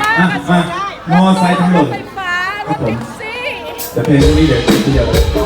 มากอะอะมาได้มอไซค์ทั้งหมดรถไฟฟ้ารถแท็กซี่แต่เพลงนี้เดี๋ยวทีเดียวเลยตัดเท่าไหร่แล้ว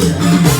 วั